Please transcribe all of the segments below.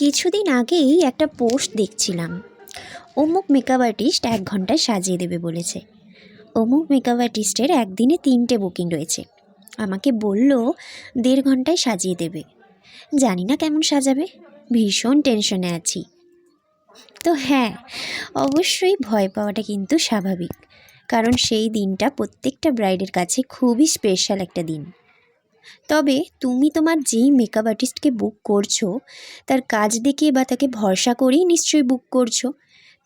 কিছুদিন আগেই একটা পোস্ট দেখছিলাম। অমুক মেকআপ আর্টিস্ট এক ঘন্টায় সাজিয়ে দেবে বলেছে। অমুক মেকআপ আর্টিস্টের একদিনে তিনটে বুকিং রয়েছে। আমাকে বলল, দেড় ঘন্টায় সাজিয়ে দেবে। জানি না কেমন সাজাবে। ভীষণ টেনশনে আছি। তো হ্যাঁ অবশ্যই ভয় পাওয়াটা কিন্তু স্বাভাবিক। কারণ সেই দিনটা প্রত্যেকটা ব্রাইডের কাছে খুবই স্পেশাল একটা দিন। তবে তুমি তোমার যেই মেকআপ আর্টিস্টকে বুক করছ, তার কাজ দেখে বা তাকে ভরসা করেই নিশ্চয়ই বুক করছ,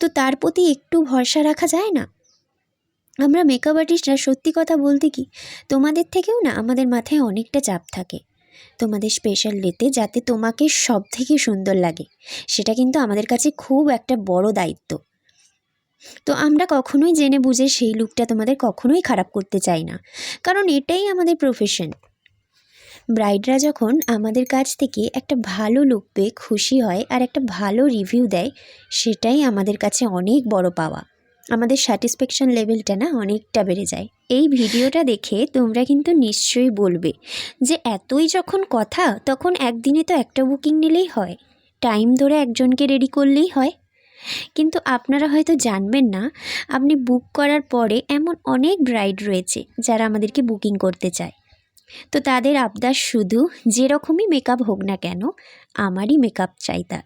তো তার প্রতি একটু ভরসা রাখা যায় না? আমরা মেকআপ আর্টিস্টরা সত্যি কথা বলতে কি, তোমাদের থেকেও না, আমাদের মাথায় অনেকটা চাপ থাকে। তোমাদের স্পেশাল ডেতে যাতে তোমাকে সব থেকে সুন্দর লাগে, সেটা কিন্তু আমাদের কাছে খুব একটা বড় দায়িত্ব। তো আমরা কখনোই জেনে বুঝে সেই লুকটা তোমাদের কখনোই খারাপ করতে চাই না, কারণ এটাই আমাদের প্রফেশন ব্রাইডরা যখন আমাদের কাছ থেকে একটা ভালো লুক পেয়ে খুশি হয় আর একটা ভালো রিভিউ দেয়, সেটাই আমাদের কাছে অনেক বড় পাওয়া। আমাদের স্যাটিসফ্যাকশন লেভেলটা না অনেকটা বেড়ে যায়। এই ভিডিওটা দেখে তোমরা কিন্তু নিশ্চয়ই বলবে যে এতই যখন কথা, তখন একদিনে তো একটা বুকিং নিলেই হয়। টাইম ধরে একজনকে রেডি করলেই হয়। কিন্তু আপনারা হয়তো জানবেন না, আপনি বুক করার পরে এমন অনেক ব্রাইড রয়েছে যারা আমাদেরকে বুকিং করতে চায়। তো তাদের আবদার শুধু যেরকমই মেকআপ হোক না কেন, আমারই মেকআপ চাই তার।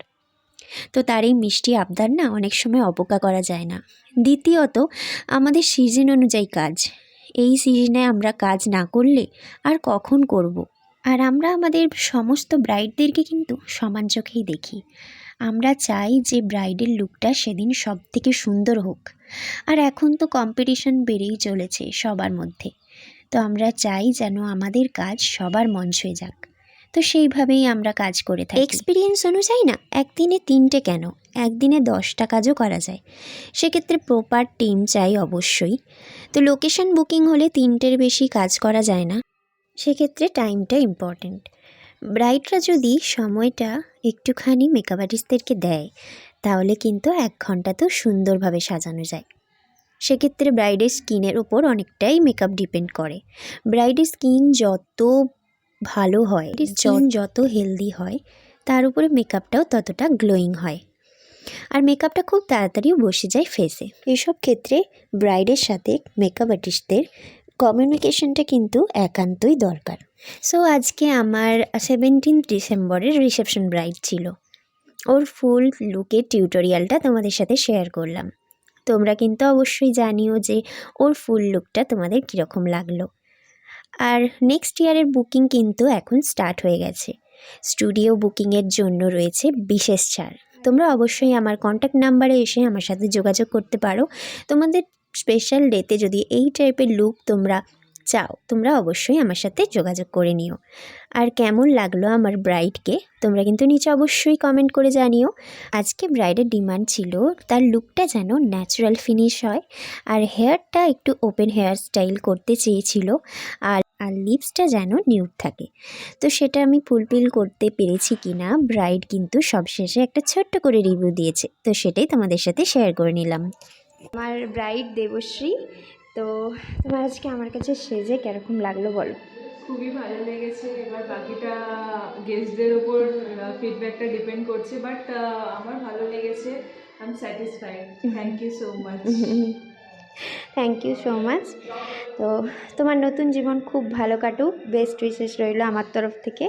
তো তার এই মিষ্টি আবদার না অনেক সময় অবজ্ঞা করা যায় না। দ্বিতীয়ত, আমাদের সিজন অনুযায়ী কাজ। এই সিজনে আমরা কাজ না করলে আর কখন করব। আর আমরা আমাদের সমস্ত ব্রাইডদেরকে কিন্তু সমান চোখেই দেখি। আমরা চাই যে ব্রাইডের লুকটা সেদিন সব থেকে সুন্দর হোক। আর এখন তো কম্পিটিশন বেড়েই চলেছে সবার মধ্যে। তো আমরা চাই যেন আমাদের কাজ সবার মন ছুঁয়ে যাক। তো সেইভাবেই আমরা কাজ করে থাকি। এক্সপিরিয়েন্স অনুযায়ী না, একদিনে তিনটে কেন? একদিনে দশটা কাজও করা যায়। সেক্ষেত্রে প্রপার টিম চাই অবশ্যই। তো লোকেশন বুকিং হলে তিনটের বেশি কাজ করা যায় না। সেক্ষেত্রে টাইমটা ইম্পর্ট্যান্ট ব্রাইডরা যদি সময়টা একটুখানি মেকআপ আর্টিস্টদেরকে দেয়, তাহলে কিন্তু এক ঘণ্টা তো সুন্দরভাবে সাজানো যায়। সেক্ষেত্রে ব্রাইডের স্কিনের ওপর অনেকটাই মেকআপ ডিপেন্ড করে। ব্রাইডের স্কিন যত ভালো হয় স্কিন যত হেলদি হয় তার উপরে মেকআপটাও ততটা গ্লোয়িং হয়। আর মেকআপটা খুব তাড়াতাড়িও বসে যায় ফেসে এসব ক্ষেত্রে ব্রাইডের সাথে মেকআপ আর্টিস্টদের কমিউনিকেশনটা কিন্তু একান্তই দরকার। সো আজকে আমার সেভেন্টিন ডিসেম্বরের রিসেপশন ব্রাইড ছিল। ওর ফুল লুকের টিউটোরিয়ালটা তোমাদের সাথে শেয়ার করলাম। তোমরা কিন্তু অবশ্যই জানিও যে ওর ফুল লুকটা তোমাদের কীরকম লাগল। আর নেক্সট ইয়ারের বুকিং কিন্তু এখন স্টার্ট হয়ে গেছে। স্টুডিও বুকিংয়ের জন্য রয়েছে বিশেষ ছাড়। তোমরা অবশ্যই আমার কন্ট্যাক্ট নাম্বারে এসে আমার সাথে যোগাযোগ করতে পারো। তোমাদের স্পেশাল ডেতে যদি এই টাইপের লুক তোমরা চাও, তোমরা অবশ্যই আমার সাথে যোগাযোগ করে নিও। আর কেমন লাগল আমার ব্রাইডকে, তোমরা কিন্তু নিচে অবশ্যই কমেন্ট করে জানিও। আজকে ব্রাইডের ডিমান্ড ছিল, তার লুকটা যেন ন্যাচারাল ফিনিশ হয়, আর হেয়ারটা একটু ওপেন হেয়ার স্টাইল করতে চেয়েছিল, আর আর লিপসটা যেন নিউড থাকে। তো সেটা আমি ফুলফিল করতে পেরেছি কি না ব্রাইড কিন্তু সবশেষে একটা ছোট্ট করে রিভিউ দিয়েছে। তো সেটাই তোমাদের সাথে শেয়ার করে নিলাম। আমার ব্রাইড দেবশ্রী তো তোমার আজকে আমার কাছে সেজে কীরকম লাগল বলো? খুবই ভালো লেগেছে। এবার বাকিটা গেস্টদের ওপর ফিডব্যাকটা ডিপেন্ড করছে বাট আমার ভালো লেগেছে। I am satisfied thank you so much thank you so much তো তোমার নতুন জীবন খুব ভালো কাটুক। বেস্ট উইশেস রইল আমার তরফ থেকে।